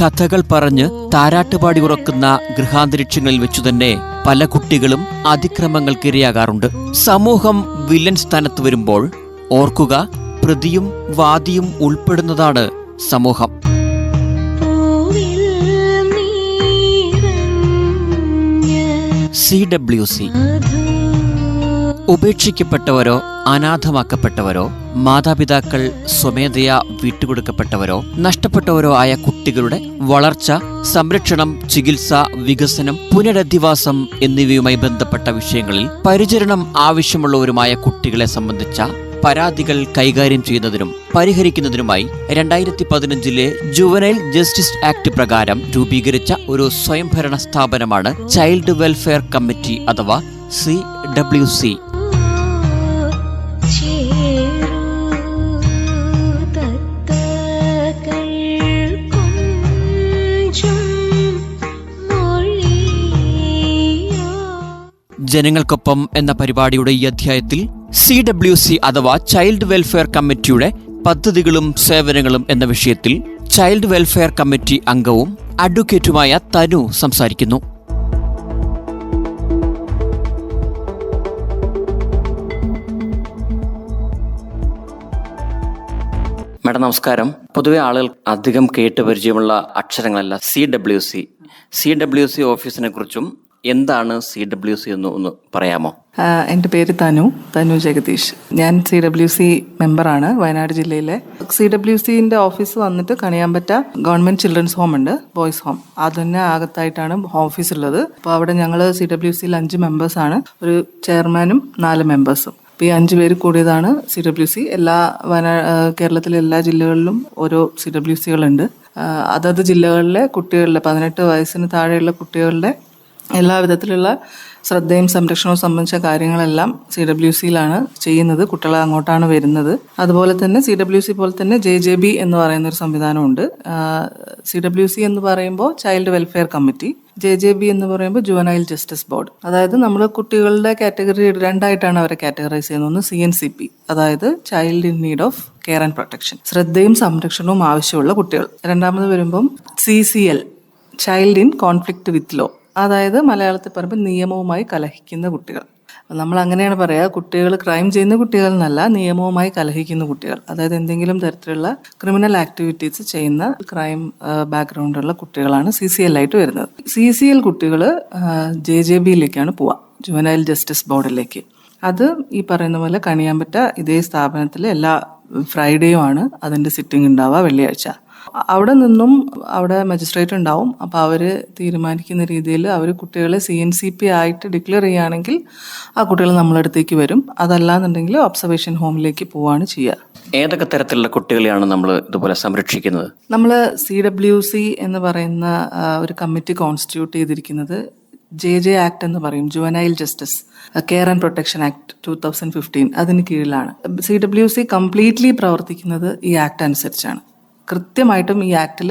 കഥകൾ പറഞ്ഞ് താരാട്ടുപാടി ഉറക്കുന്ന ഗൃഹാന്തരീക്ഷങ്ങളിൽ വെച്ചുതന്നെ പല കുട്ടികളും അതിക്രമങ്ങൾക്കിരയാകാറുണ്ട്. സമൂഹം വില്ലൻ സ്ഥാനത്ത് വരുമ്പോൾ ഓർക്കുക പ്രതിയും വാദിയും ഉൾപ്പെടുന്നതാണ് സമൂഹം. സി ഡബ്ല്യു സി ഉപേക്ഷിക്കപ്പെട്ടവരോ അനാഥമാക്കപ്പെട്ടവരോ മാതാപിതാക്കൾ സ്വമേധയാ വിട്ടുകൊടുക്കപ്പെട്ടവരോ നഷ്ടപ്പെട്ടവരോ ആയ കുട്ടികളുടെ വളർച്ച സംരക്ഷണം ചികിത്സ വികസനം പുനരധിവാസം എന്നിവയുമായി ബന്ധപ്പെട്ട വിഷയങ്ങളിൽ പരിചരണം ആവശ്യമുള്ളവരുമായ കുട്ടികളെ സംബന്ധിച്ച പരാതികൾ കൈകാര്യം ചെയ്യുന്നതിനും പരിഹരിക്കുന്നതിനുമായി രണ്ടായിരത്തി പതിനഞ്ചിലെ ജുവനൈൽ ജസ്റ്റിസ് ആക്ട് പ്രകാരം രൂപീകരിച്ച ഒരു സ്വയംഭരണ സ്ഥാപനമാണ് ചൈൽഡ് വെൽഫെയർ കമ്മിറ്റി അഥവാ സി ഡബ്ല്യു സി. ജനങ്ങൾക്കൊപ്പം എന്ന പരിപാടിയുടെ ഈ അധ്യായത്തിൽ സി ഡബ്ല്യു സി അഥവാ ചൈൽഡ് വെൽഫെയർ കമ്മിറ്റിയുടെ പദ്ധതികളും സേവനങ്ങളും എന്ന വിഷയത്തിൽ ചൈൽഡ് വെൽഫെയർ കമ്മിറ്റി അംഗവും അഡ്വക്കേറ്റുമായ തനു സംസാരിക്കുന്നു. മാഡം നമസ്കാരം. പൊതുവെ ആളുകൾ അധികം കേട്ട് പരിചയമുള്ള അക്ഷരങ്ങളല്ല C W C C W C ഓഫീസിനെ കുറിച്ചും എന്താണ് സി ഡബ്ല്യു സി എന്ന് ഒന്ന് പറയാമോ? എന്റെ പേര് തനു തനു ജഗദീഷ്. ഞാൻ സി ഡബ്ല്യു സി മെമ്പറാണ് വയനാട് ജില്ലയിലെ. സി ഡബ്ല്യു സിന്റെ ഓഫീസ് വന്നിട്ട് കണിയാമ്പറ്റ ഗവൺമെന്റ് ചിൽഡ്രൻസ് ഹോം ഉണ്ട് ബോയ്സ് ഹോം. അതിന് അകത്തായിട്ടാണ് ഓഫീസ് ഉള്ളത്. അപ്പോൾ അവിടെ ഞങ്ങൾ സി ഡബ്ല്യു സിയിൽ അഞ്ച് മെമ്പേഴ്സാണ് ഒരു ചെയർമാനും നാല് മെമ്പേഴ്സും അപ്പോൾ ഈ അഞ്ച് പേര് കൂടിയതാണ് സി ഡബ്ല്യു സി എല്ലാ വയനാ കേരളത്തിലെ എല്ലാ ജില്ലകളിലും ഓരോ സി ഡബ്ല്യു സികളുണ്ട് അതത് ജില്ലകളിലെ കുട്ടികളിലെ പതിനെട്ട് വയസ്സിന് താഴെയുള്ള കുട്ടികളുടെ എല്ലാ വിധത്തിലുള്ള ശ്രദ്ധയും സംരക്ഷണവും സംബന്ധിച്ച കാര്യങ്ങളെല്ലാം സി ഡബ്ല്യു സിയിലാണ് ചെയ്യുന്നത്. കുട്ടികൾ അങ്ങോട്ടാണ് വരുന്നത്. അതുപോലെ തന്നെ സി ഡബ്ല്യു സി പോലെ തന്നെ ജെ ജെ ബി എന്ന് പറയുന്ന ഒരു സംവിധാനമുണ്ട് സി ഡബ്ല്യു സി എന്ന് പറയുമ്പോൾ child welfare committee J J B എന്ന് പറയുമ്പോൾ ജുവനൈൽ ജസ്റ്റിസ് ബോർഡ് അതായത് നമ്മൾ കുട്ടികളുടെ കാറ്റഗറി രണ്ടായിട്ടാണ് അവരെ കാറ്റഗറൈസ് ചെയ്യുന്നത്. ഒന്ന് സി എൻ സി പി അതായത് child in need of care and protection ശ്രദ്ധയും സംരക്ഷണവും ആവശ്യമുള്ള കുട്ടികൾ. രണ്ടാമത് വരുമ്പം C C L child in conflict with law അതായത് മലയാളത്തിൽ പറയുമ്പോൾ നിയമവുമായി കലഹിക്കുന്ന കുട്ടികൾ. നമ്മൾ അങ്ങനെയാണ് പറയുക കുട്ടികൾ ക്രൈം ചെയ്യുന്ന കുട്ടികൾ എന്നല്ല നിയമവുമായി കലഹിക്കുന്ന കുട്ടികൾ. അതായത് എന്തെങ്കിലും തരത്തിലുള്ള ക്രിമിനൽ ആക്ടിവിറ്റീസ് ചെയ്യുന്ന ക്രൈം ബാക്ക്ഗ്രൗണ്ടുള്ള കുട്ടികളാണ് സി സി എൽ ആയിട്ട് വരുന്നത്. സി സി എൽ കുട്ടികൾ ജെ ജെ ബിയിലേക്കാണ് പോവുക ജുവനൈൽ ജസ്റ്റിസ് ബോർഡിലേക്ക് അത് ഈ പറയുന്ന പോലെ കണിയാമ്പറ്റ ഇതേ സ്ഥാപനത്തിൽ എല്ലാ ഫ്രൈഡേയും ആണ് അതിന്റെ സിറ്റിംഗ് ഉണ്ടാവുക വെള്ളിയാഴ്ച. അവിടെ നിന്നും അവിടെ മജിസ്ട്രേറ്റ് ഉണ്ടാവും. അപ്പോൾ അവർ തീരുമാനിക്കുന്ന രീതിയിൽ അവർ കുട്ടികളെ സി എൻ സി പി ആയിട്ട് ഡിക്ലെയർ ചെയ്യുകയാണെങ്കിൽ ആ കുട്ടികൾ നമ്മളടുത്തേക്ക് വരും. അതല്ലാന്നുണ്ടെങ്കിൽ ഒബ്സർവേഷൻ ഹോമിലേക്ക് പോവുകയാണ് ചെയ്യുക ഏതൊക്കെ തരത്തിലുള്ള കുട്ടികളെയാണ് നമ്മൾ ഇതുപോലെ സംരക്ഷിക്കുന്നത്? നമ്മൾ സി ഡബ്ല്യു സി എന്ന് പറയുന്ന ഒരു കമ്മിറ്റി കോൺസ്റ്റിറ്റ്യൂട്ട് ചെയ്തിരിക്കുന്നത് ജെ ജെ ആക്ട് എന്ന് പറയും juvenile justice care and protection act two thousand fifteen അതിന് കീഴിലാണ്. സി ഡബ്ല്യു സി കംപ്ലീറ്റ്ലി പ്രവർത്തിക്കുന്നത് ഈ ആക്ട് അനുസരിച്ചാണ്. കൃത്യമായിട്ടും ഈ ആക്റ്റിൽ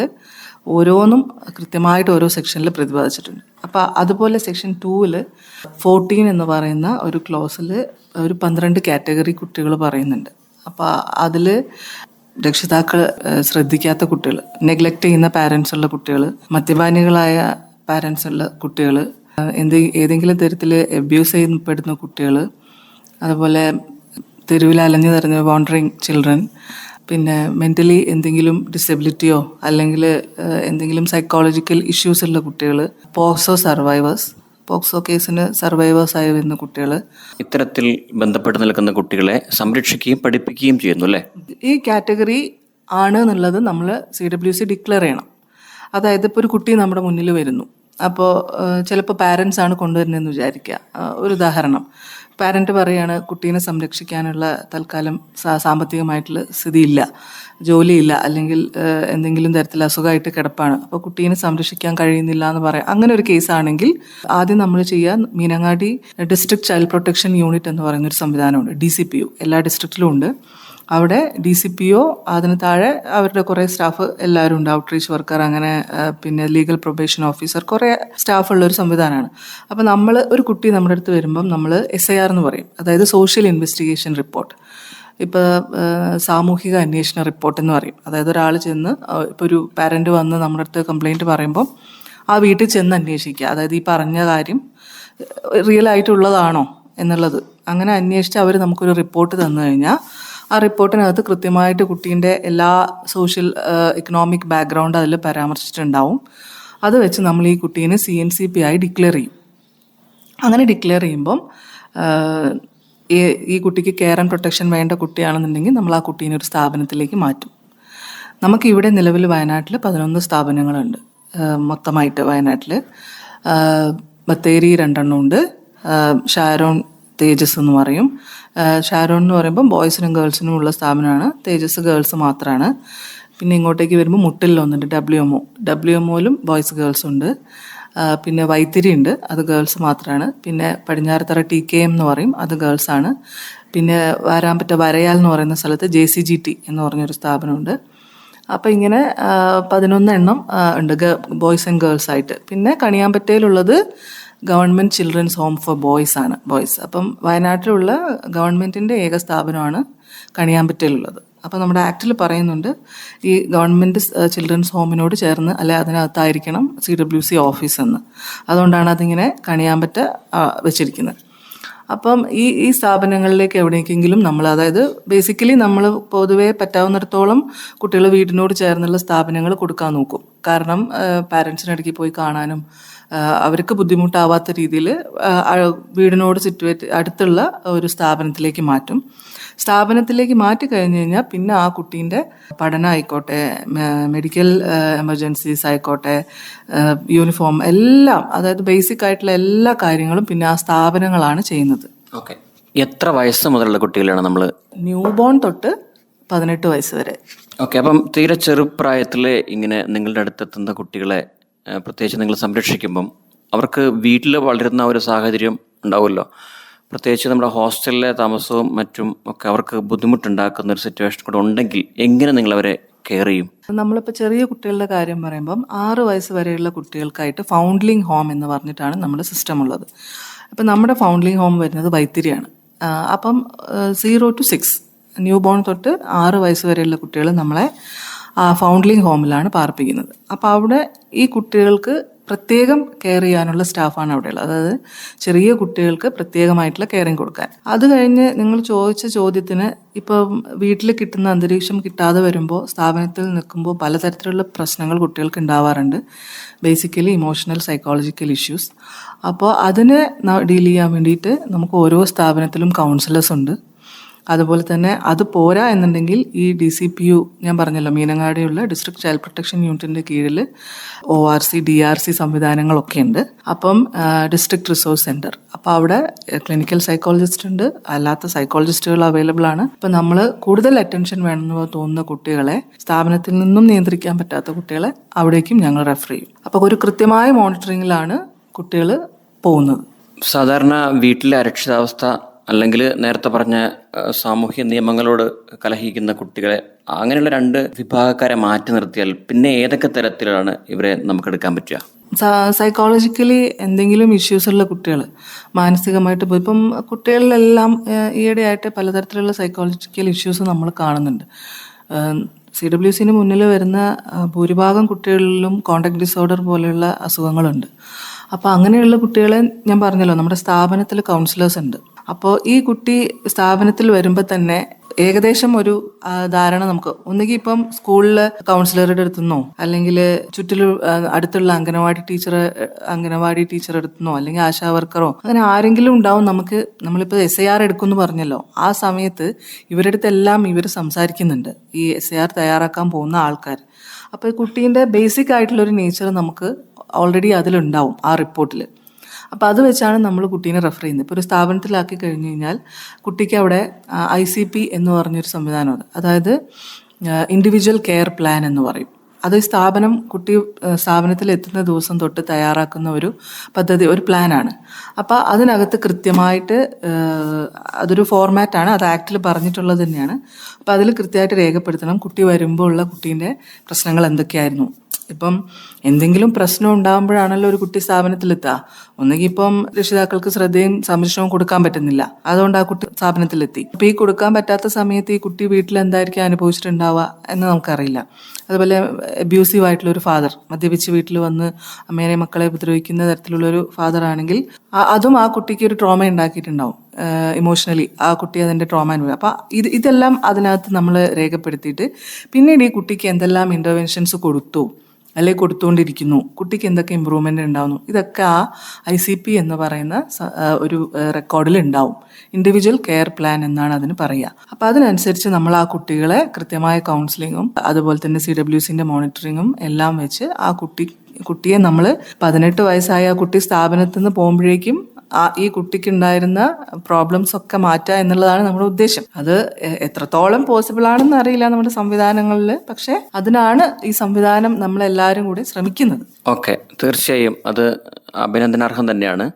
ഓരോന്നും കൃത്യമായിട്ട് ഓരോ സെക്ഷനിൽ പ്രതിപാദിച്ചിട്ടുണ്ട്. അപ്പോൾ അതുപോലെ സെക്ഷൻ ടൂവിൽ ഫോർട്ടീൻ എന്ന് പറയുന്ന ഒരു ക്ലോസിൽ ഒരു പന്ത്രണ്ട് കാറ്റഗറി കുട്ടികൾ പറയുന്നുണ്ട്. അപ്പോൾ അതിൽ രക്ഷിതാക്കൾ ശ്രദ്ധിക്കാത്ത കുട്ടികൾ നെഗ്ലക്റ്റ് ചെയ്യുന്ന പാരൻസ് ഉള്ള കുട്ടികൾ മദ്യപാനികളായ പാരൻസ് ഉള്ള കുട്ടികൾ എന്ത് ഏതെങ്കിലും തരത്തിൽ അബ്യൂസ് ചെയ്യപ്പെടുന്ന കുട്ടികൾ അതുപോലെ തെരുവിൽ അലഞ്ഞു നിറഞ്ഞ വോണ്ടറിങ് ചിൽഡ്രൻ പിന്നെ മെന്റലി എന്തെങ്കിലും ഡിസബിലിറ്റിയോ അല്ലെങ്കിൽ എന്തെങ്കിലും സൈക്കോളജിക്കൽ ഇഷ്യൂസ് ഉള്ള കുട്ടികൾ പോക്സോ സർവൈവേഴ്സ് പോക്സോ കേസിന് സർവൈവേഴ്സ് ആയി വരുന്ന കുട്ടികൾ. ഇത്തരത്തിൽ ബന്ധപ്പെട്ട് നിൽക്കുന്ന കുട്ടികളെ സംരക്ഷിക്കുകയും പഠിപ്പിക്കുകയും ചെയ്യുന്നു അല്ലേ? ഈ കാറ്റഗറി ആണ് എന്നുള്ളത് നമ്മൾ സി ഡബ്ല്യു സി ഡിക്ലെയർ ചെയ്യണം. അതായത് ഇപ്പോൾ ഒരു കുട്ടി നമ്മുടെ മുന്നിൽ വരുന്നു. അപ്പോൾ ചിലപ്പോൾ പാരൻസ് ആണ് കൊണ്ടുവരുന്നതെന്ന് വിചാരിക്കുക. ഒരു ഉദാഹരണം. പാരന്റ് പറയാണ് കുട്ടീനെ സംരക്ഷിക്കാനുള്ള തൽക്കാലം സാമ്പത്തികമായിട്ടുള്ള സ്ഥിതിയില്ല ജോലിയില്ല അല്ലെങ്കിൽ എന്തെങ്കിലും തരത്തിൽ അസുഖമായിട്ട് കിടപ്പാണ്. അപ്പോൾ കുട്ടീനെ സംരക്ഷിക്കാൻ കഴിയുന്നില്ല എന്ന് പറയാം. അങ്ങനെ ഒരു കേസാണെങ്കിൽ ആദ്യം നമ്മൾ ചെയ്യുക Meenangadi district child protection unit എന്ന് പറയുന്ന ഒരു സംവിധാനമുണ്ട് ഡി സി പി യു എല്ലാ ഡിസ്ട്രിക്റ്റിലും ഉണ്ട്. അവിടെ ഡി സി പി ഒ അതിന് താഴെ അവരുടെ കുറേ സ്റ്റാഫ് എല്ലാവരും ഉണ്ട് ഔട്ട്റീച്ച് വർക്കർ അങ്ങനെ പിന്നെ ലീഗൽ പ്രൊബേഷൻ ഓഫീസർ കുറേ സ്റ്റാഫ് ഉള്ള ഒരു സംവിധാനമാണ്. അപ്പോൾ നമ്മൾ ഒരു കുട്ടി നമ്മുടെ അടുത്ത് വരുമ്പം നമ്മൾ എസ് ഐ ആർ എന്ന് പറയും. അതായത് സോഷ്യൽ ഇൻവെസ്റ്റിഗേഷൻ റിപ്പോർട്ട് ഇപ്പോൾ സാമൂഹിക അന്വേഷണ റിപ്പോർട്ട് എന്ന് പറയും. അതായത് ഒരാൾ ചെന്ന് ഇപ്പോൾ ഒരു പാരന്റ് വന്ന് നമ്മുടെ അടുത്ത് കംപ്ലൈന്റ് പറയുമ്പോൾ ആ വീട്ടിൽ ചെന്ന് അന്വേഷിക്കുക. അതായത് ഈ പറഞ്ഞ കാര്യം റിയൽ ആയിട്ടുള്ളതാണോ എന്നുള്ളത്. അങ്ങനെ അന്വേഷിച്ച് അവർ നമുക്കൊരു റിപ്പോർട്ട് തന്നു കഴിഞ്ഞാൽ ആ റിപ്പോർട്ടിനകത്ത് കൃത്യമായിട്ട് കുട്ടീന്റെ എല്ലാ സോഷ്യൽ ഇക്കണോമിക് ബാക്ക്ഗ്രൗണ്ട് അതിൽ പരാമർശിച്ചിട്ടുണ്ടാവും. അത് വെച്ച് നമ്മൾ ഈ കുട്ടീനെ സി എൻ സി പി ആയി ഡിക്ലെയർ ചെയ്യും. അങ്ങനെ ഡിക്ലെയർ ചെയ്യുമ്പം ഈ ഈ കുട്ടിക്ക് കെയർ ആൻഡ് പ്രൊട്ടക്ഷൻ വേണ്ട കുട്ടിയാണെന്നുണ്ടെങ്കിൽ നമ്മൾ ആ കുട്ടീനെ ഒരു സ്ഥാപനത്തിലേക്ക് മാറ്റും. നമുക്ക് ഇവിടെ നിലവിൽ വയനാട്ടിൽ പതിനൊന്ന് സ്ഥാപനങ്ങളുണ്ട്. മൊത്തമായിട്ട് വയനാട്ടിൽ. ബത്തേരി രണ്ടെണ്ണം ഉണ്ട് ഷാരോൺ തേജസ് എന്ന് പറയും. ഷാരോൺ എന്ന് പറയുമ്പോൾ ബോയ്സിനും ഗേൾസിനും ഉള്ള സ്ഥാപനമാണ്. തേജസ് ഗേൾസ് മാത്രമാണ് പിന്നെ ഇങ്ങോട്ടേക്ക് വരുമ്പോൾ മുട്ടിൽ ഒന്നുണ്ട് W M O W M boys girls ഉണ്ട്. പിന്നെ വൈത്തിരി ഉണ്ട് അത് ഗേൾസ് മാത്രമാണ് പിന്നെ പടിഞ്ഞാറത്തറ ടി കെ എം എന്ന് പറയും അത് ഗേൾസാണ് പിന്നെ പറ്റ വരയാൽ എന്ന് പറയുന്ന സ്ഥലത്ത് ജെ സി ജി ടി എന്ന് പറഞ്ഞൊരു സ്ഥാപനമുണ്ട്. അപ്പം ഇങ്ങനെ പതിനൊന്ന് എണ്ണം ഉണ്ട് ബോയ്സ് ആൻഡ് ഗേൾസ് ആയിട്ട്. പിന്നെ കണിയാമ്പറ്റയിലുള്ളത് government children's home for boys ആണ് ബോയ്സ്. അപ്പം വയനാട്ടിലുള്ള ഗവൺമെന്റിന്റെ ഏക സ്ഥാപനമാണ് കണിയാമ്പറ്റയിലുള്ളത്. അപ്പോൾ നമ്മുടെ ആക്ടിൽ പറയുന്നുണ്ട് ഈ ഗവൺമെന്റ് ചിൽഡ്രൻസ് ഹോമിനോട് ചേർന്ന് അല്ലെ അതിനകത്തായിരിക്കണം സി ഡബ്ല്യു സി ഓഫീസ് എന്ന്. അതുകൊണ്ടാണ് അതിങ്ങനെ കണിയാമ്പറ്റ വെച്ചിരിക്കുന്നത്. അപ്പം ഈ ഈ സ്ഥാപനങ്ങളിലേക്ക് എവിടേക്കെങ്കിലും നമ്മൾ അതായത് ബേസിക്കലി നമ്മൾ പൊതുവേ പറ്റാവുന്നിടത്തോളം കുട്ടികൾ വീടിനോട് ചേർന്നുള്ള സ്ഥാപനങ്ങൾ കൊടുക്കാൻ നോക്കും. കാരണം പാരൻസിനിടയ്ക്ക് പോയി കാണാനും അവർക്ക് ബുദ്ധിമുട്ടാവാത്ത രീതിയിൽ വീടിനോട് സിറ്റുവേറ്റ് അടുത്തുള്ള ഒരു സ്ഥാപനത്തിലേക്ക് മാറ്റും. സ്ഥാപനത്തിലേക്ക് മാറ്റി കഴിഞ്ഞ് കഴിഞ്ഞാൽ പിന്നെ ആ കുട്ടീന്റെ പഠനം ആയിക്കോട്ടെ മെഡിക്കൽ എമർജൻസീസ് ആയിക്കോട്ടെ യൂണിഫോം എല്ലാം അതായത് ബേസിക് ആയിട്ടുള്ള എല്ലാ കാര്യങ്ങളും പിന്നെ ആ സ്ഥാപനങ്ങളാണ് ചെയ്യുന്നത്. ഓക്കെ. എത്ര വയസ്സ് മുതലുള്ള കുട്ടികളാണ് നമ്മൾ ന്യൂ ബോൺ തൊട്ട് പതിനെട്ട് വയസ്സ് വരെ. ഓക്കെ അപ്പം തീരെ ചെറുപ്രായത്തിൽ ഇങ്ങനെ നിങ്ങളുടെ അടുത്തെത്തുന്ന കുട്ടികളെ പ്രത്യേകിച്ച് നിങ്ങൾ സംരക്ഷിക്കുമ്പം അവർക്ക് വീട്ടിൽ വളരുന്ന ഒരു സാഹചര്യം ഉണ്ടാവുമല്ലോ. പ്രത്യേകിച്ച് നമ്മുടെ ഹോസ്റ്റലിലെ താമസവും മറ്റും ഒക്കെ അവർക്ക് ബുദ്ധിമുട്ടുണ്ടാക്കുന്ന ഒരു സിറ്റുവേഷൻ കൂടെ ഉണ്ടെങ്കിൽ എങ്ങനെ നിങ്ങൾ അവരെ കെയർ ചെയ്യും? നമ്മളിപ്പോൾ ചെറിയ കുട്ടികളുടെ കാര്യം പറയുമ്പം ആറ് വയസ്സ് വരെയുള്ള കുട്ടികൾക്കായിട്ട് ഫൗണ്ട്ലിംഗ് ഹോം എന്ന് പറഞ്ഞിട്ടാണ് നമ്മുടെ സിസ്റ്റം ഉള്ളത്. അപ്പം നമ്മുടെ ഫൗണ്ട്ലിംഗ് ഹോം വരുന്നത് വൈത്തിരിയാണ്. അപ്പം zero to six new born തൊട്ട് ആറ് വയസ്സ് വരെയുള്ള കുട്ടികൾ നമ്മളെ ആ ഫൗണ്ട്ലിംഗ് ഹോമിലാണ് പാർപ്പിക്കുന്നത്. അപ്പോൾ അവിടെ ഈ കുട്ടികൾക്ക് പ്രത്യേകം കെയർ ചെയ്യാനുള്ള സ്റ്റാഫാണ് അവിടെയുള്ളത്. അതായത് ചെറിയ കുട്ടികൾക്ക് പ്രത്യേകമായിട്ടുള്ള കെയറിങ് കൊടുക്കാൻ. അത് കഴിഞ്ഞ് നിങ്ങൾ ചോദിച്ച ചോദ്യത്തിന് ഇപ്പം വീട്ടിൽ കിട്ടുന്ന അന്തരീക്ഷം കിട്ടാതെ വരുമ്പോൾ സ്ഥാപനത്തിൽ നിൽക്കുമ്പോൾ പലതരത്തിലുള്ള പ്രശ്നങ്ങൾ കുട്ടികൾക്ക് ഉണ്ടാവാറുണ്ട്. ബേസിക്കലി ഇമോഷണൽ സൈക്കോളജിക്കൽ ഇഷ്യൂസ് അപ്പോൾ അതിനെ ഡീൽ ചെയ്യാൻ വേണ്ടിയിട്ട് നമുക്ക് ഓരോ സ്ഥാപനത്തിലും കൗൺസിലേഴ്സ് ഉണ്ട്. അതുപോലെ തന്നെ അത് പോരാ എന്നുണ്ടെങ്കിൽ ഈ ഡി സി പി യു ഞാൻ പറഞ്ഞല്ലോ മീനങ്ങാടിയുള്ള ഡിസ്ട്രിക്ട് ചൈൽഡ് പ്രൊട്ടക്ഷൻ യൂണിറ്റിന്റെ കീഴിൽ O R C D R C സംവിധാനങ്ങളൊക്കെ ഉണ്ട് അപ്പം ഡിസ്ട്രിക്ട് റിസോഴ്സ് സെന്റർ അപ്പോൾ അവിടെ ക്ലിനിക്കൽ സൈക്കോളജിസ്റ്റ് ഉണ്ട്. അല്ലാത്ത സൈക്കോളജിസ്റ്റുകൾ അവൈലബിൾ ആണ്. അപ്പം നമ്മൾ കൂടുതൽ അറ്റൻഷൻ വേണമെന്ന് തോന്നുന്ന കുട്ടികളെ സ്ഥാപനത്തിൽ നിന്നും നിയന്ത്രിക്കാൻ പറ്റാത്ത കുട്ടികളെ അവിടേക്കും ഞങ്ങൾ റെഫർ ചെയ്യും. അപ്പോൾ ഒരു കൃത്യമായ മോണിറ്ററിങ്ങിലാണ് കുട്ടികൾ പോകുന്നത്. സാധാരണ വീട്ടിലെ അരക്ഷിതാവസ്ഥ അല്ലെങ്കിൽ നേരത്തെ പറഞ്ഞ സാമൂഹ്യ നിയമങ്ങളോട് കലഹിക്കുന്ന കുട്ടികളെ അങ്ങനെയുള്ള രണ്ട് വിഭാഗക്കാരെ മാറ്റി നിർത്തിയാൽ പിന്നെ ഏതൊക്കെ തരത്തിലാണ് ഇവരെ നമുക്ക് എടുക്കാൻ പറ്റുക? സൈക്കോളജിക്കലി എന്തെങ്കിലും ഇഷ്യൂസ് ഉള്ള കുട്ടികൾ മാനസികമായിട്ട് പോയി. ഇപ്പം കുട്ടികളിലെല്ലാം ഈയിടെയായിട്ട് പലതരത്തിലുള്ള സൈക്കോളജിക്കൽ ഇഷ്യൂസ് നമ്മൾ കാണുന്നുണ്ട്. സി ഡബ്ല്യു സിന് മുന്നിൽ വരുന്ന ഭൂരിഭാഗം കുട്ടികളിലും കോണ്ടാക്ട് ഡിസോർഡർ പോലെയുള്ള അസുഖങ്ങളുണ്ട്. അപ്പോൾ അങ്ങനെയുള്ള കുട്ടികളെ ഞാൻ പറഞ്ഞല്ലോ നമ്മുടെ സ്ഥാപനത്തിൽ കൗൺസിലേഴ്സ് ഉണ്ട്. അപ്പോൾ ഈ കുട്ടി സ്ഥാപനത്തിൽ വരുമ്പോൾ തന്നെ ഏകദേശം ഒരു ധാരണ നമുക്ക്. ഒന്നുകിൽ ഇപ്പം സ്കൂളിൽ കൗൺസിലറുടെ അടുത്തുനിന്നോ അല്ലെങ്കിൽ ചുറ്റിലും ആ, അടുത്തുള്ള അംഗനവാടി ടീച്ചർ അംഗനവാടി ടീച്ചർ അടുത്തുനിന്നോ അല്ലെങ്കിൽ ആശാ വർക്കറോ അങ്ങനെ ആരെങ്കിലും ഉണ്ടാവും നമുക്ക് നമ്മളിപ്പോൾ എസ് ഐ ആർ എടുക്കുമെന്ന് പറഞ്ഞല്ലോ. ആ സമയത്ത് ഇവരുടെ അടുത്തെല്ലാം ഇവർ സംസാരിക്കുന്നുണ്ട്. ഈ എസ് ഐ ആർ തയ്യാറാക്കാൻ പോകുന്ന ആൾക്കാർ. അപ്പോൾ കുട്ടീന്റെ ബേസിക് ആയിട്ടുള്ള ഒരു നേച്ചർ നമുക്ക് ഓൾറെഡി അതിലുണ്ടാവും ആ റിപ്പോർട്ടിൽ അപ്പോൾ അത് വെച്ചാണ് നമ്മൾ കുട്ടീനെ റെഫർ ചെയ്യുന്നത്. ഇപ്പോൾ ഒരു സ്ഥാപനത്തിലാക്കി കഴിഞ്ഞ് കഴിഞ്ഞാൽ കുട്ടിക്ക് അവിടെ ഐ സി പി എന്ന് പറഞ്ഞൊരു സംവിധാനമുണ്ട് അതായത് ഇൻഡിവിജ്വൽ കെയർ പ്ലാൻ എന്ന് പറയും. അത് സ്ഥാപനം കുട്ടി സ്ഥാപനത്തിൽ എത്തുന്ന ദിവസം തൊട്ട് തയ്യാറാക്കുന്ന ഒരു പദ്ധതി ഒരു പ്ലാനാണ് അപ്പോൾ അതിനകത്ത് കൃത്യമായിട്ട് അതൊരു ഫോർമാറ്റാണ് അത് ആക്റ്റിൽ പറഞ്ഞിട്ടുള്ളത് തന്നെയാണ്. അപ്പോൾ അതിൽ കൃത്യമായിട്ട് രേഖപ്പെടുത്തണം. കുട്ടി വരുമ്പോൾ ഉള്ള കുട്ടീന്റെ പ്രശ്നങ്ങൾ എന്തൊക്കെയായിരുന്നു? ഇപ്പം എന്തെങ്കിലും പ്രശ്നം ഉണ്ടാകുമ്പോഴാണല്ലോ ഒരു കുട്ടി സ്ഥാപനത്തിലെത്തുക. ഒന്നുകിൽ ഇപ്പം രക്ഷിതാക്കൾക്ക് ശ്രദ്ധയും സംരക്ഷണവും കൊടുക്കാൻ പറ്റുന്നില്ല. അതുകൊണ്ട് ആ കുട്ടി സ്ഥാപനത്തിലെത്തി. അപ്പോൾ ഈ കൊടുക്കാൻ പറ്റാത്ത സമയത്ത് ഈ കുട്ടി വീട്ടിൽ എന്തായിരിക്കും അനുഭവിച്ചിട്ടുണ്ടാവുക എന്ന് നമുക്കറിയില്ല. അതുപോലെ അബ്യൂസീവ് ആയിട്ടുള്ള ഒരു ഫാദർ മദ്യപിച്ച് വീട്ടിൽ വന്ന് അമ്മേനെ മക്കളെ ഉപദ്രവിക്കുന്ന തരത്തിലുള്ള ഒരു ഫാദർ ആണെങ്കിൽ അതും ആ കുട്ടിക്ക് ഒരു ട്രോമ ഉണ്ടാക്കിയിട്ടുണ്ടാവും. ഇമോഷണലി ആ കുട്ടി അതിന്റെ ട്രോമ അനുഭവം അപ്പം ഇത് ഇതെല്ലാം അതിനകത്ത് നമ്മൾ രേഖപ്പെടുത്തിയിട്ട് പിന്നീട് ഈ കുട്ടിക്ക് എന്തെല്ലാം ഇന്റർവെൻഷൻസ് കൊടുത്തു അല്ലെങ്കിൽ കൊടുത്തുകൊണ്ടിരിക്കുന്നു കുട്ടിക്ക് എന്തൊക്കെ ഇമ്പ്രൂവ്മെന്റ് ഉണ്ടാവുന്നു ഇതൊക്കെ ആ ഐ സി പി എന്ന് പറയുന്ന ഒരു റെക്കോർഡിൽ ഉണ്ടാവും. ഇൻഡിവിജ്വൽ കെയർ പ്ലാൻ എന്നാണ് അതിന് പറയുക. അപ്പോൾ അതിനനുസരിച്ച് നമ്മൾ ആ കുട്ടികളെ കൃത്യമായ കൗൺസിലിങ്ങും അതുപോലെ തന്നെ സി ഡബ്ല്യു സിന്റെ മോണിറ്ററിങ്ങും എല്ലാം വെച്ച് ആ കുട്ടി കുട്ടിയെ നമ്മൾ പതിനെട്ട് വയസ്സായ ആ കുട്ടി സ്ഥാപനത്തിൽ നിന്ന് പോകുമ്പോഴേക്കും ഈ കുട്ടിക്ക് ഉണ്ടായിരുന്ന പ്രോബ്ലംസ് ഒക്കെ മാറ്റുക എന്നുള്ളതാണ് നമ്മുടെ ഉദ്ദേശം. അത് എത്രത്തോളം പോസിബിൾ ആണെന്ന് അറിയില്ല നമ്മുടെ സംവിധാനങ്ങളിൽ പക്ഷെ അതിനാണ് ഈ സംവിധാനം നമ്മളെല്ലാവരും കൂടി ശ്രമിക്കുന്നത്. ഓക്കെ തീർച്ചയായും അത് അഭിനന്ദനാർഹം തന്നെയാണ്.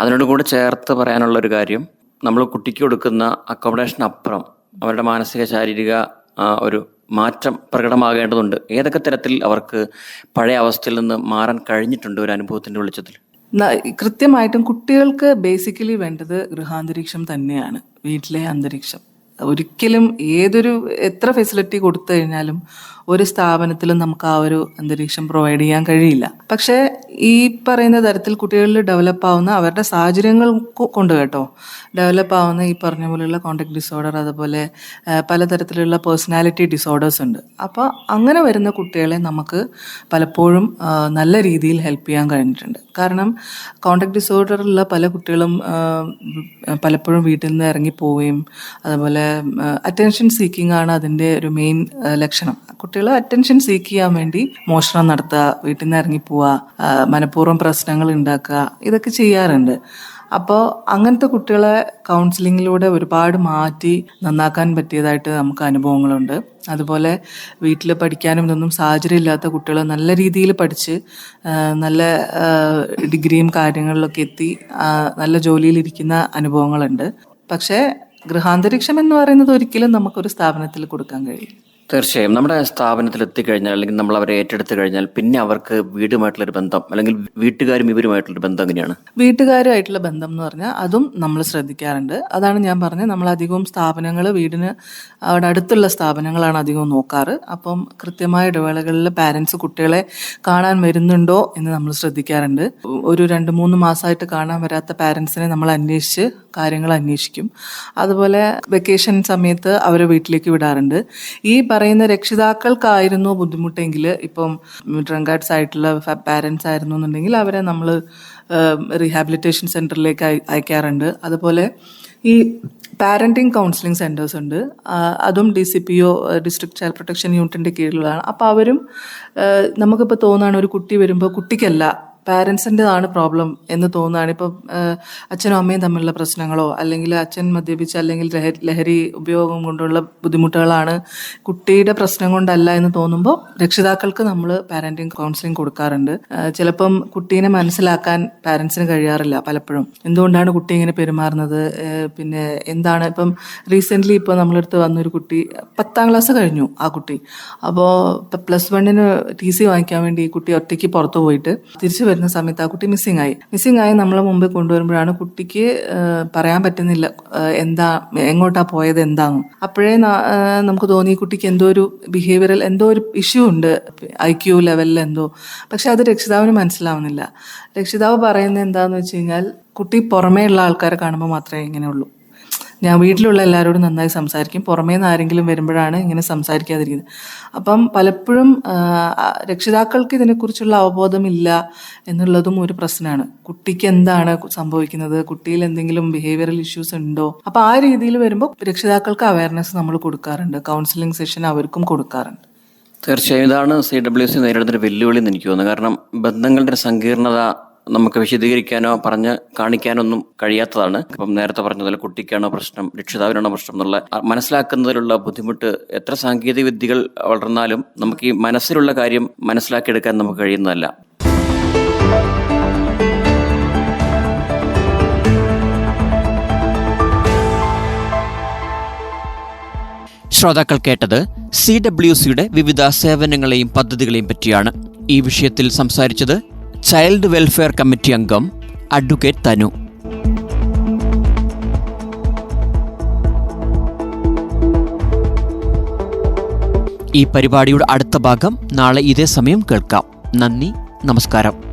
അതിനോട് കൂടെ ചേർത്ത് പറയാനുള്ള ഒരു കാര്യം നമ്മൾ കുട്ടിക്ക് കൊടുക്കുന്ന അക്കോമഡേഷൻ അപ്പുറം അവരുടെ മാനസിക ശാരീരിക ഒരു മാറ്റം പ്രകടമാകേണ്ടതുണ്ട്. ഏതൊക്കെ തരത്തിൽ അവർക്ക് പഴയ അവസ്ഥയിൽ നിന്ന് മാറാൻ കഴിഞ്ഞിട്ടുണ്ട് ഒരു അനുഭവത്തിന്റെ വെളിച്ചത്തിൽ? കൃത്യമായിട്ടും കുട്ടികൾക്ക് ബേസിക്കലി വേണ്ടത് ഗൃഹാന്തരീക്ഷം തന്നെയാണ് വീട്ടിലെ അന്തരീക്ഷം. ഒരിക്കലും ഏതൊരു എത്ര ഫെസിലിറ്റി കൊടുത്തു കഴിഞ്ഞാലും ഒരു സ്ഥാപനത്തിലും നമുക്ക് ആ ഒരു അന്തരീക്ഷം പ്രൊവൈഡ് ചെയ്യാൻ കഴിയില്ല. പക്ഷേ ഈ പറയുന്ന തരത്തിൽ കുട്ടികളിൽ ഡെവലപ്പ് ആവുന്ന അവരുടെ സാഹചര്യങ്ങൾ കൊണ്ട് കേട്ടോ. ഡെവലപ്പ് ആവുന്ന ഈ പറഞ്ഞ പോലെയുള്ള കോണ്ടാക്ട് ഡിസോർഡർ അതുപോലെ പലതരത്തിലുള്ള പേഴ്സണാലിറ്റി ഡിസോർഡേഴ്സ് ഉണ്ട്. അപ്പോൾ അങ്ങനെ വരുന്ന കുട്ടികളെ നമുക്ക് പലപ്പോഴും നല്ല രീതിയിൽ ഹെൽപ്പ് ചെയ്യാൻ കഴിഞ്ഞിട്ടുണ്ട്. കാരണം കോണ്ടാക്ട് ഡിസോർഡറുള്ള പല കുട്ടികളും പലപ്പോഴും വീട്ടിൽ നിന്ന് ഇറങ്ങിപ്പോവുകയും അതുപോലെ അറ്റൻഷൻ സീക്കിംഗ് ആണ് അതിന്റെ ഒരു മെയിൻ ലക്ഷണം. കുട്ടികൾ അറ്റൻഷൻ സീക്ക് ചെയ്യാൻ വേണ്ടി മോഷണം നടത്തുക വീട്ടിൽ നിന്ന് ഇറങ്ങിപ്പോവുക മനഃപൂർവം പ്രശ്നങ്ങൾ ഉണ്ടാക്കുക ഇതൊക്കെ ചെയ്യാറുണ്ട്. അപ്പോൾ അങ്ങനത്തെ കുട്ടികളെ കൗൺസിലിങ്ങിലൂടെ ഒരുപാട് മാറ്റി നന്നാക്കാൻ പറ്റിയതായിട്ട് നമുക്ക് അനുഭവങ്ങളുണ്ട്. അതുപോലെ വീട്ടിൽ പഠിക്കാനും ഇതൊന്നും സാഹചര്യം ഇല്ലാത്ത കുട്ടികൾ നല്ല രീതിയിൽ പഠിച്ച് നല്ല ഡിഗ്രിയും കാര്യങ്ങളിലൊക്കെ എത്തി നല്ല ജോലിയിലിരിക്കുന്ന അനുഭവങ്ങളുണ്ട്. പക്ഷേ ഗൃഹാന്തരീക്ഷം എന്ന് പറയുന്നത് ഒരിക്കലും നമുക്കൊരു സ്ഥാപനത്തിൽ കൊടുക്കാൻ കഴിയും തീർച്ചയായും. നമ്മുടെ സ്ഥാപനത്തിൽ എത്തിക്കഴിഞ്ഞാൽ അല്ലെങ്കിൽ നമ്മൾ അവരെ ഏറ്റെടുത്തു കഴിഞ്ഞാൽ പിന്നെ അവർക്ക് വീടുമായിട്ടുള്ളൊരു ബന്ധം അല്ലെങ്കിൽ വീട്ടുകാരും ഇവരുമായിട്ടുള്ളൊരു ബന്ധം എങ്ങനെയാണ്? വീട്ടുകാരുമായിട്ടുള്ള ബന്ധം എന്ന് പറഞ്ഞാൽ അതും നമ്മൾ ശ്രദ്ധിക്കാറുണ്ട്. അതാണ് ഞാൻ പറഞ്ഞത്. നമ്മൾ അധികവും സ്ഥാപനങ്ങൾ വീടിന് അവിടെ അടുത്തുള്ള സ്ഥാപനങ്ങളാണ് അധികവും നോക്കാറ്. അപ്പം കൃത്യമായ ഇടവേളകളിൽ പാരൻസ് കുട്ടികളെ കാണാൻ വരുന്നുണ്ടോ എന്ന് നമ്മൾ ശ്രദ്ധിക്കാറുണ്ട്. ഒരു രണ്ട് മൂന്ന് മാസമായിട്ട് കാണാൻ വരാത്ത പാരൻസിനെ നമ്മൾ അന്വേഷിച്ച് കാര്യങ്ങൾ അന്വേഷിക്കും. അതുപോലെ വെക്കേഷൻ സമയത്ത് അവരെ വീട്ടിലേക്ക് വിടാറുണ്ട്. ഈ പറയുന്ന രക്ഷിതാക്കൾക്കായിരുന്നു ബുദ്ധിമുട്ടെങ്കിൽ ഇപ്പം ഡ്രങ്കാർഡ്സ് ആയിട്ടുള്ള പാരൻസ് ആയിരുന്നു എന്നുണ്ടെങ്കിൽ അവരെ നമ്മൾ റീഹാബിലിറ്റേഷൻ സെന്ററിലേക്ക് അയക്കാറുണ്ട്. അതുപോലെ ഈ പാരന്റിങ് കൗൺസിലിംഗ് സെന്റേഴ്സ് ഉണ്ട്. അതും D C P O district child protection യൂണിറ്റിന്റെ കീഴിലുള്ളതാണ്. അപ്പോൾ അവരും നമുക്കിപ്പോൾ തോന്നുകയാണ് ഒരു കുട്ടി വരുമ്പോൾ കുട്ടിക്കല്ല പാരൻസിന്റെതാണ് പ്രോബ്ലം എന്ന് തോന്നുകയാണ്. ഇപ്പം അച്ഛനും അമ്മയും തമ്മിലുള്ള പ്രശ്നങ്ങളോ അല്ലെങ്കിൽ അച്ഛൻ മദ്യപിച്ച് അല്ലെങ്കിൽ ലഹരി ഉപയോഗം കൊണ്ടുള്ള ബുദ്ധിമുട്ടുകളാണ് കുട്ടിയുടെ പ്രശ്നം കൊണ്ടല്ല എന്ന് തോന്നുമ്പോൾ രക്ഷിതാക്കൾക്ക് നമ്മൾ പാരന്റിങ് കൗൺസിലിംഗ് കൊടുക്കാറുണ്ട്. ചിലപ്പം കുട്ടീനെ മനസ്സിലാക്കാൻ പാരൻസിന് കഴിയാറില്ല പലപ്പോഴും. എന്തുകൊണ്ടാണ് കുട്ടി ഇങ്ങനെ പെരുമാറുന്നത്? പിന്നെ എന്താണ്? ഇപ്പം റീസെന്റ്ലി ഇപ്പോൾ നമ്മളടുത്ത് വന്നൊരു കുട്ടി പത്താം ക്ലാസ് കഴിഞ്ഞു ആ കുട്ടി. അപ്പോൾ പ്ലസ് വണ്ണിന് ടി സി വാങ്ങിക്കാൻ വേണ്ടി ഈ കുട്ടി ഒറ്റയ്ക്ക് പുറത്തു പോയിട്ട് തിരിച്ചു വരുന്ന സമയത്ത് ആ കുട്ടി മിസ്സിംഗ് ആയി. മിസ്സിംഗ് ആയി നമ്മളെ മുമ്പ് കൊണ്ടുവരുമ്പോഴാണ് കുട്ടിക്ക് പറയാൻ പറ്റുന്നില്ല എന്താ എങ്ങോട്ടാ പോയത് എന്താന്ന്. അപ്പോഴേ നമുക്ക് തോന്നി ഈ കുട്ടിക്ക് എന്തോ ഒരു ബിഹേവിയറൽ എന്തോ ഒരു ഇഷ്യൂ ഉണ്ട്. ഐ ക്യു ലെവലിൽ എന്തോ. പക്ഷെ അത് രക്ഷിതാവിന് മനസ്സിലാവുന്നില്ല. രക്ഷിതാവ് പറയുന്നത് എന്താന്ന് വെച്ച് കഴിഞ്ഞാൽ കുട്ടി പുറമേ ഉള്ള ആൾക്കാരെ കാണുമ്പോൾ മാത്രമേ ഇങ്ങനെയുള്ളൂ. ഞാൻ വീട്ടിലുള്ള എല്ലാവരോടും നന്നായി സംസാരിക്കും. പുറമേ നിന്ന് ആരെങ്കിലും വരുമ്പോഴാണ് ഇങ്ങനെ സംസാരിക്കാതിരിക്കുന്നത്. അപ്പം പലപ്പോഴും രക്ഷിതാക്കൾക്ക് ഇതിനെക്കുറിച്ചുള്ള അവബോധമില്ല എന്നുള്ളതും ഒരു പ്രശ്നമാണ്. കുട്ടിക്ക് എന്താണ് സംഭവിക്കുന്നത്? കുട്ടിയിൽ എന്തെങ്കിലും ബിഹേവിയറൽ ഇഷ്യൂസ് ഉണ്ടോ? അപ്പം ആ രീതിയിൽ വരുമ്പോൾ രക്ഷിതാക്കൾക്ക് അവയർനെസ് നമ്മൾ കൊടുക്കാറുണ്ട്. കൗൺസിലിംഗ് സെഷൻ അവർക്കും കൊടുക്കാറുണ്ട്. തീർച്ചയായും ഇതാണ് സി ഡബ്ല്യു സി നേരിടുന്നൊരു വെല്ലുവിളി എന്ന് എനിക്ക് തോന്നുന്നു. കാരണം ബന്ധങ്ങളുടെ സങ്കീർണത നമുക്ക് വിശദീകരിക്കാനോ പറഞ്ഞ് കാണിക്കാനൊന്നും കഴിയാത്തതാണ്. ഇപ്പം നേരത്തെ പറഞ്ഞതുപോലെ കുട്ടിക്കാണോ പ്രശ്നം രക്ഷിതാവിനാണോ പ്രശ്നം എന്നുള്ള മനസ്സിലാക്കുന്നതിലുള്ള ബുദ്ധിമുട്ട് എത്ര സാങ്കേതിക വിദ്യകൾ വളർന്നാലും നമുക്ക് ഈ മനസ്സിലുള്ള കാര്യം മനസ്സിലാക്കിയെടുക്കാൻ നമുക്ക് കഴിയുന്നതല്ല. ശ്രോതാക്കൾ കേട്ടത് സി ഡബ്ല്യു സിയുടെ വിവിധ സേവനങ്ങളെയും പദ്ധതികളെയും പറ്റിയാണ്. ഈ വിഷയത്തിൽ സംസാരിച്ചത് ചൈൽഡ് വെൽഫെയർ കമ്മിറ്റി അംഗം അഡ്വക്കേറ്റ് തനു. ഈ പരിപാടിയുടെ അടുത്ത ഭാഗം നാളെ ഇതേ സമയം കേൾക്കാം. നന്ദി നമസ്കാരം.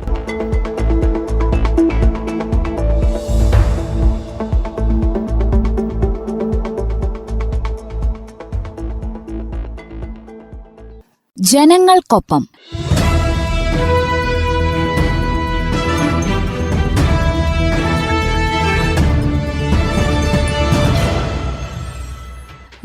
ജനങ്ങൾക്കൊപ്പം